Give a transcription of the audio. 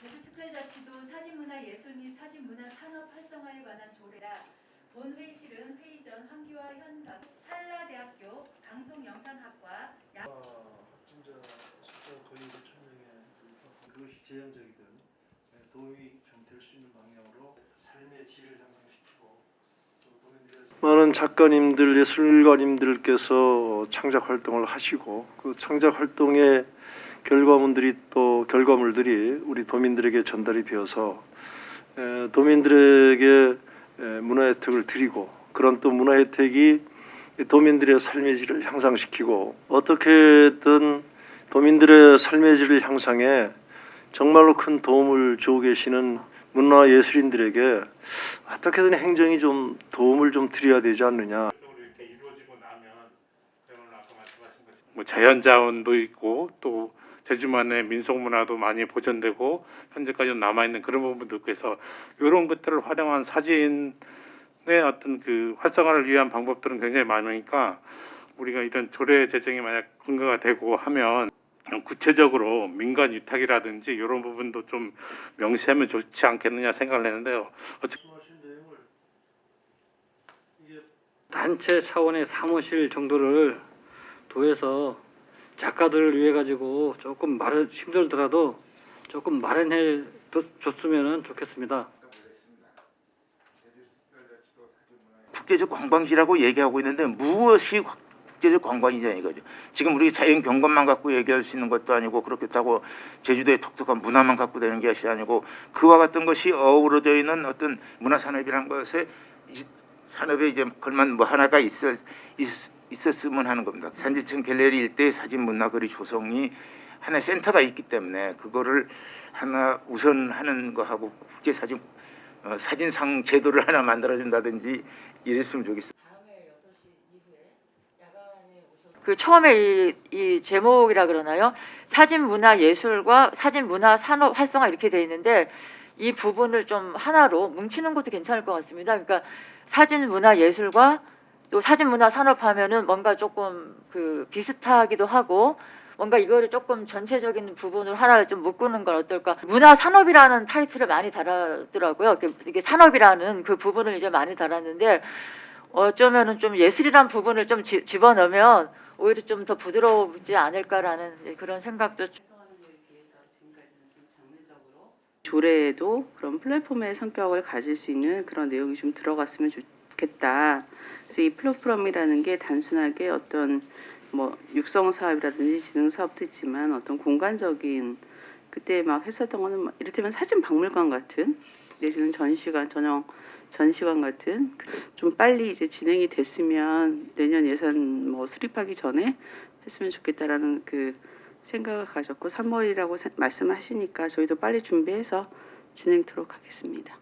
제주특별자치도 사진문화예술 및 사진문화산업 활성화에 관한 조례라 본 회의실은 회의 전 황기화 현 감- 한라대학교 방송영상학과 야- 확진자 숫자가 거의 5천 명에 그것이 제한적이든 도움이 좀 될 수 있는 방향으로 삶의 질을 도민들의 많은 작가님들, 예술가님들께서 창작 활동을 하시고 그 창작 활동의 결과물들이 또 결과물들이 우리 도민들에게 전달이 되어서 에, 도민들에게 에, 문화 혜택을 드리고 그런 또 문화 혜택이 도민들의 삶의 질을 향상시키고 어떻게든 도민들의 삶의 질을 향상에 정말로 큰 도움을 주고 계시는 문화 예술인들에게 어떻게든 행정이 좀 도움을 좀 드려야 되지 않느냐. 뭐 자연자원도 있고 또 제주만의 민속문화도 많이 보존되고 현재까지 남아 있는 그런 부분도 있고 해서 이런 것들을 활용한 사진의 어떤 그 활성화를 위한 방법들은 굉장히 많으니까 우리가 이런 조례 제정이 만약 근거가 되고 하면 구체적으로 민간 위탁이라든지 이런 부분도 좀 명시하면 좋지 않겠느냐 생각을 했는데요. 말씀하신 내용을 이게 단체 차원의 사무실 정도를 도에서 작가들을 위해 가지고 조금 마련 힘들더라도 조금 마련해 줬으면 좋겠습니다. 국제적 관광지라고 얘기하고 있는데 무엇이 국제적 관광이냐 이거죠. 지금 우리 자연 경관만 갖고 얘기할 수 있는 것도 아니고 그렇겠다고 제주도의 독특한 문화만 갖고 되는 것이 아니고 그와 같은 것이 어우러져 있는 어떤 문화 산업이란 것에 이 산업에 이제 걸만 뭐 하나가 있어 있, 있었 으면 하는 겁니다. 산지청 갤러리 일대의 사진 문화거리 조성이 하나의 센터가 있기 때문에 그거를 하나 우선하는 거하고 국제 사진 어, 사진상 제도를 하나 만들어 준다든지 이랬으면 좋겠어요. 그 처음에 이, 이 제목이라 그러나요? 사진 문화 예술과 사진 문화 산업 활성화 이렇게 돼 있는데 이 부분을 좀 하나로 뭉치는 것도 괜찮을 것 같습니다. 그러니까 사진 문화 예술과 또 사진 문화 산업 하면은 뭔가 조금 그 비슷하기도 하고 뭔가 이거를 조금 전체적인 부분을 하나를 좀 묶는 건 어떨까? 문화 산업이라는 타이틀을 많이 달았더라고요. 이게- 이게 산업이라는 그 부분을 이제 많이 달았는데 어쩌면은 좀 예술이란 부분을 좀 지- 집어넣으면 오히려 좀 더 부드러우지 않을까라는 그런 생각도 좀 조례에도 그런 플랫폼의 성격을 가질 수 있는 그런 내용이 좀 들어갔으면 좋겠다. 그래서 이 플랫폼이라는 게 단순하게 어떤 뭐 육성 사업이라든지 지능 사업도 있지만 어떤 공간적인 그때 막 했었던 거는 막 이를테면 사진 박물관 같은 내지는 전시관 전용 전시관 같은 좀 빨리 이제 진행이 됐으면 내년 예산 뭐 수립하기 전에 했으면 좋겠다라는 그 생각을 가졌고 3월이라고 말씀하시니까 저희도 빨리 준비해서 진행토록 하겠습니다.